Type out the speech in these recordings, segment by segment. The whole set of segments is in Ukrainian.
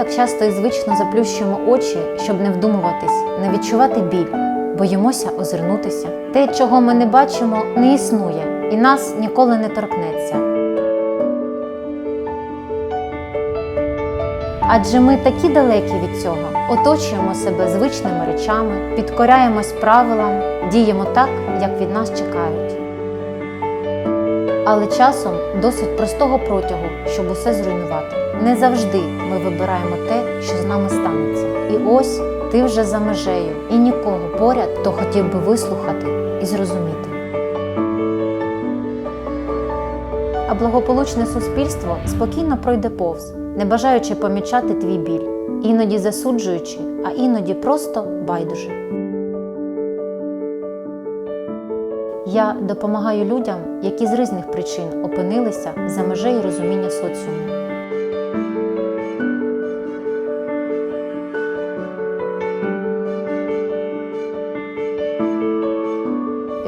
так часто і звично заплющуємо очі, щоб не вдумуватись, не відчувати біль, боїмося озирнутися. Те, чого ми не бачимо, не існує і нас ніколи не торкнеться. Адже ми такі далекі від цього, оточуємо себе звичними речами, підкоряємось правилам, діємо так, як від нас чекають. Але часом досить простого протягу, щоб усе зруйнувати. Не завжди ми вибираємо те, що з нами станеться. І ось ти вже за межею, і нікого поряд, хто хотів би вислухати і зрозуміти. А благополучне суспільство спокійно пройде повз, не бажаючи помічати твій біль, іноді засуджуючи, а іноді просто байдуже. Я допомагаю людям, які з різних причин опинилися за межею розуміння соціуму.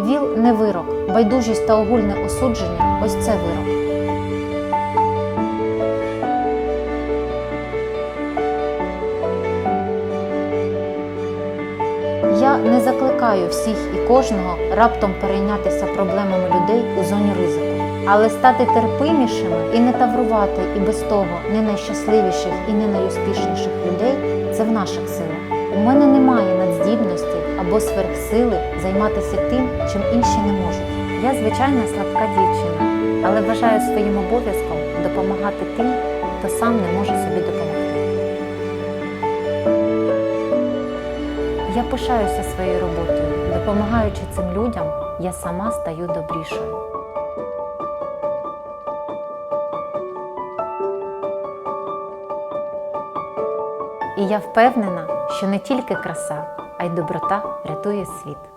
ВІЛ не вирок, байдужість та огульне осудження ось це вирок. Не закликаю всіх і кожного раптом перейнятися проблемами людей у зоні ризику, але стати терпимішими і не таврувати і без того не найщасливіших і не найуспішніших людей це в наших силах. У мене немає надздібності або сверхсили займатися тим, чим інші не можуть. Я звичайна слабка дівчина, але вважаю своїм обов'язком допомагати тим, хто сам не може собі допомогти. Я пишаюся своєю роботою. Допомагаючи цим людям, я сама стаю добрішою. І я впевнена, що не тільки краса, а й доброта рятує світ.